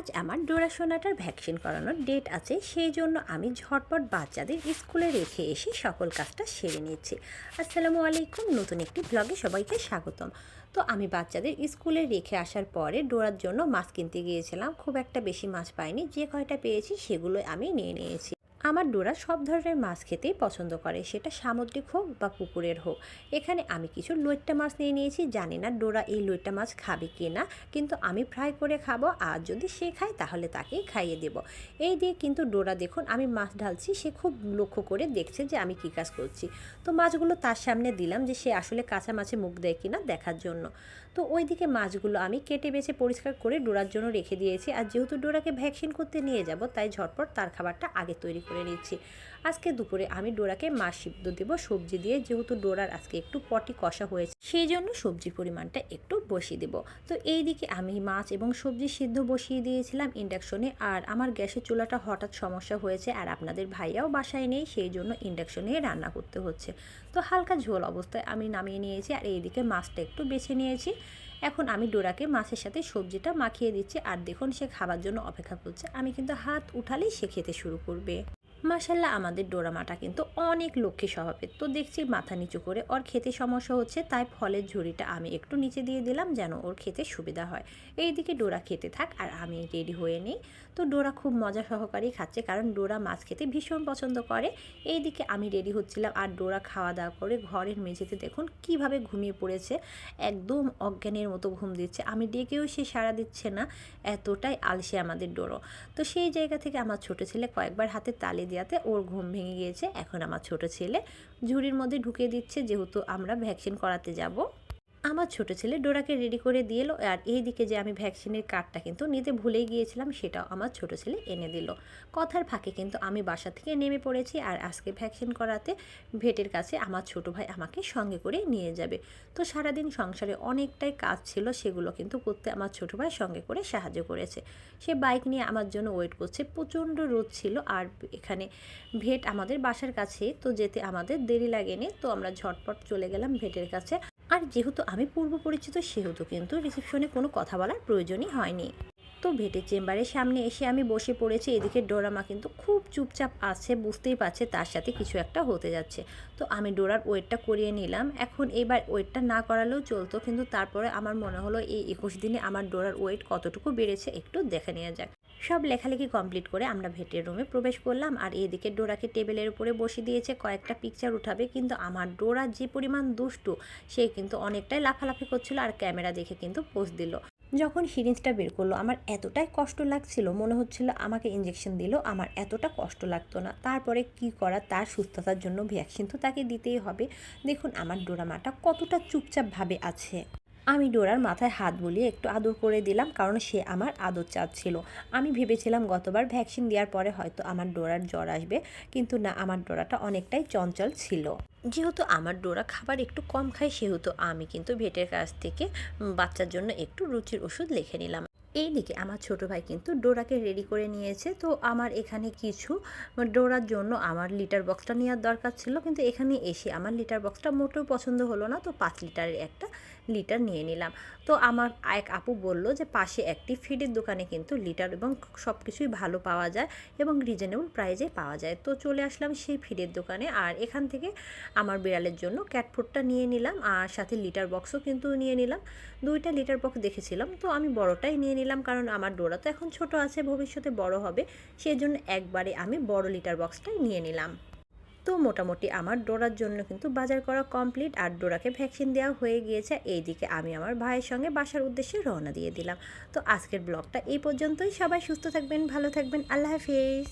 আজ আমার ডোরা সোনাটার ভ্যাকসিন করানোর ডেট আছে, সেই জন্য আমি ঝটপট বাচ্চাদের স্কুলে রেখে এসে সকল কাজটা সেরে নিচ্ছি। আসসালামু আলাইকুম, নতুন একটি ব্লগে সবাইকে স্বাগতম। তো আমি বাচ্চাদের স্কুলে রেখে আসার পরে ডোরার জন্য মাছ কিনতে গিয়েছিলাম। খুব একটা বেশি মাছ পাইনি, যে কয়টা পেয়েছি সেগুলো আমি নিয়ে নিয়েছি। আমার ডোরা সব ধরনের মাছ খেতেই পছন্দ করে। সেটা সামুদ্রিক হোক বা পুকুরের হোক। এখানে আমি কিছু লইট্টা মাছ নিয়ে নিয়েছি। জানি না ডোরা এই লইট্টা মাছ খাবে কি না। কিন্তু আমি ফ্রাই করে খাব। আর যদি সে খায়, তাহলে তাকেই খাইয়ে দেব। এই দিয়ে কিন্তু ডোরা দেখুন, আমি মাছ ঢালছি। সে খুব লক্ষ্য করে দেখছে যে আমি কী কাজ করছি। তো মাছগুলো তার সামনে দিলাম যে সে আসলে কাঁচা মাছে মুখ দেয় কি না দেখার জন্য। তো ওইদিকে মাছগুলো আমি কেটে বেছে পরিষ্কার করে ডোরার জন্য রেখে দিয়েছি। আর যেহেতু ডোরাকে ভ্যাকসিন করতে নিয়ে যাব, তাই ঝটপট তার খাবারটা আগে তৈরি করে নিচ্ছি। আজকে দুপুরে আমি ডোরাকে মাছ সিদ্ধ দেবো, সবজি দিয়ে। যেহেতু ডোরার আজকে একটু পটি কষা হয়েছে, সেই জন্য সবজির পরিমাণটা একটু বসিয়ে দেবো। তো এই দিকে আমি মাছ এবং সবজি সিদ্ধ বসিয়ে দিয়েছিলাম ইন্ডাকশনে, আর আমার গ্যাসের চুলাটা হঠাৎ সমস্যা হয়েছে, আর আপনাদের ভাইয়াও বাসায় নেই, সেই জন্য ইন্ডাকশনে রান্না করতে হচ্ছে। তো হালকা ঝোল অবস্থায় আমি নামিয়ে নিয়েছি, আর এইদিকে মাছটা একটু বেছে নিয়েছি। এখন আমি ডোরাকে মাছের সাথে সবজিটা মাখিয়ে দিচ্ছি, আর দেখুন সে খাবার জন্য অপেক্ষা করছে। আমি কিন্তু হাত উঠালেই সে খেতে শুরু করবে। মাসাল্লাহ আমাদের ডোরামাটা কিন্তু অনেক লক্ষ্মী স্বভাবের। তো দেখছি মাথা নিচু করে ওর খেতে সমস্যা হচ্ছে, তাই ফলের ঝুড়িটা আমি একটু নিচে দিয়ে দিলাম যেন ওর খেতে সুবিধা হয়। এইদিকে ডোরা খেতে থাক আর আমি রেডি হয়ে নিই। তো ডোরা খুব মজা সহকারেই খাচ্ছে কারণ ডোরা মাছ খেতে ভীষণ পছন্দ করে। এইদিকে আমি রেডি হচ্ছিলাম আর ডোরা খাওয়া দাওয়া করে ঘরের মেঝেতে দেখুন কীভাবে ঘুমিয়ে পড়েছে। একদম অজ্ঞানের মতো ঘুম দিচ্ছে। আমি ডেকেও সে সাড়া দিচ্ছে না, এতটাই আলসে আমাদের ডোরো। তো সেই জায়গা থেকে আমার ছোট ছেলে কয়েকবার হাতে তালি দেওয়াতে ওর ঘুম ভেঙে গিয়েছে। এখন আমার ছোট ছেলে ঝুড়ির মধ্যে ঢুকে দিচ্ছে, যেহেতু আমরা ভ্যাকসিন করাতে যাব। আমার ছোট ছেলে ডোরাকে রেডি করে দিয়ে এলো আর এই দিকে যে আমি ভ্যাকসিনের কার্ডটা কিন্তু নিতে ভুলেই গিয়েছিলাম, সেটাও আমার ছোট ছেলে এনে দিল। কথার ফাঁকে কিন্তু আমি বাসা থেকে নেমে পড়েছি আর আজকে ভ্যাকসিন করাতে ভেটের কাছে আমার ছোট ভাই আমাকে সঙ্গে করে নিয়ে যাবে। তো সারাদিন সংসারে অনেকটাই কাজ ছিল, সেগুলো কিন্তু করতে আমার ছোট ভাই সঙ্গে করে সাহায্য করেছে। সে বাইক নিয়ে আমার জন্য ওয়েট করছে, প্রচণ্ড রোদ ছিল আর এখানে ভেট আমাদের বাসার কাছে, তো যেতে আমাদের দেরি লাগেনি। তো আমরা ঝটপট চলে গেলাম ভেটের কাছে। আর যেহেতু আমি পূর্ব পরিচিত, সেহেতু কিন্তু রিসেপশনে কোনো কথা বলার প্রয়োজনই হয়নি। তো ভেটের চেম্বারের সামনে এসে আমি বসে পড়েছি, এদিকে ডোরামা কিন্তু খুব চুপচাপ আছে, বুঝতেই পারছে তার সাথে কিছু একটা হতে যাচ্ছে। তো আমি ডোরার ওয়েটটা করিয়ে নিলাম, এখন এবার ওয়েটটা না করালেও চলতো, কিন্তু তারপরে আমার মনে হলো এই একুশ দিনে আমার ডোরার ওয়েট কতটুকু বেড়েছে একটু দেখে নেওয়া যাক। সব লেখালেখি কমপ্লিট করে আমরা ভেটের রুমে প্রবেশ করলাম আর এদিকে ডোরাকে টেবিলের উপরে বসিয়ে দিয়েছে, কয়েকটা পিকচার উঠাবে। কিন্তু আমার ডোরা যে পরিমাণ দুষ্টু, সে কিন্তু অনেকটাই লাফালাফি করছিল আর ক্যামেরা দেখে কিন্তু পোস্ট দিল। যখন সিরিঞ্জটা বের করল, আমার এতটাই কষ্ট লাগছিল, মনে হচ্ছিল আমাকে ইঞ্জেকশন দিল, আমার এতটা কষ্ট লাগতো না। তারপরে কি করা, তার সুস্থতার জন্য ভ্যাকসিন তো তাকে দিতেই হবে। দেখুন, আমার ডোরামাটা কতটা চুপচাপভাবে আছে। আমি ডোরার মাথায় হাত বুলিয়ে একটু আদর করে দিলাম কারণ সে আমার আদর চাচ্ছিল। আমি ভেবেছিলাম গতবার ভ্যাকসিন দেওয়ার পরে হয়তো আমার ডোরার জ্বর আসবে, কিন্তু না, আমার ডোরাটা অনেকটাই চঞ্চল ছিল। যেহেতু আমার ডোরা খাবার একটু কম খায়, সেহেতু আমি কিন্তু ভেটের কাছ থেকে বাচ্চার জন্য একটু রুচির ওষুধ লিখে নিলাম। এইদিকে আমার ছোট ভাই কিন্তু ডোরাকে রেডি করে নিয়েছে। তো আমার এখানে কিছু ডোরার জন্য আমার লিটার বক্সটা নেওয়ার দরকার ছিল। কিন্তু এখানে এসে আমার লিটার বক্সটা মোটেও পছন্দ হলো না। তো পাঁচ লিটারের একটা লিটার নিয়ে নিলাম। তো আমার এক আপু বলল যে, পাশে একটি ফিডের দোকানে কিন্তু লিটার এবং সব কিছুই ভালো পাওয়া যায় এবং রিজনেবল প্রাইজে পাওয়া যায়। তো চলে আসলাম সেই ফিডের দোকানে। আর এখান থেকে আমার বিড়ালের জন্য ক্যাট ফুডটা নিয়ে নিলাম। আর সাথে লিটার বক্সও কিন্তু নিয়ে নিলাম। দুইটা লিটার বক্স দেখেছিলাম। তো আমি বড়টাই নিয়ে নিলাম, কারণ আমার ডোরা তো এখন ছোট আছে, ভবিষ্যতে বড় হবে সেই জন্য একবারে আমি বড় লিটার বক্সটাই নিয়ে নিলাম। তো মোটামুটি আমার ডোরার জন্য কিন্তু বাজার করা কমপ্লিট, আর ডোরাকে ভ্যাকসিন দেওয়া হয়ে গিয়েছে, এইদিকে আমি আমার ভাইয়ের সঙ্গে বাসার উদ্দেশ্যে রওনা দিয়ে দিলাম। তো আজকের ব্লগটা এই পর্যন্তই, সবাই সুস্থ থাকবেন, ভালো থাকবেন, আল্লাহ হাফিজ।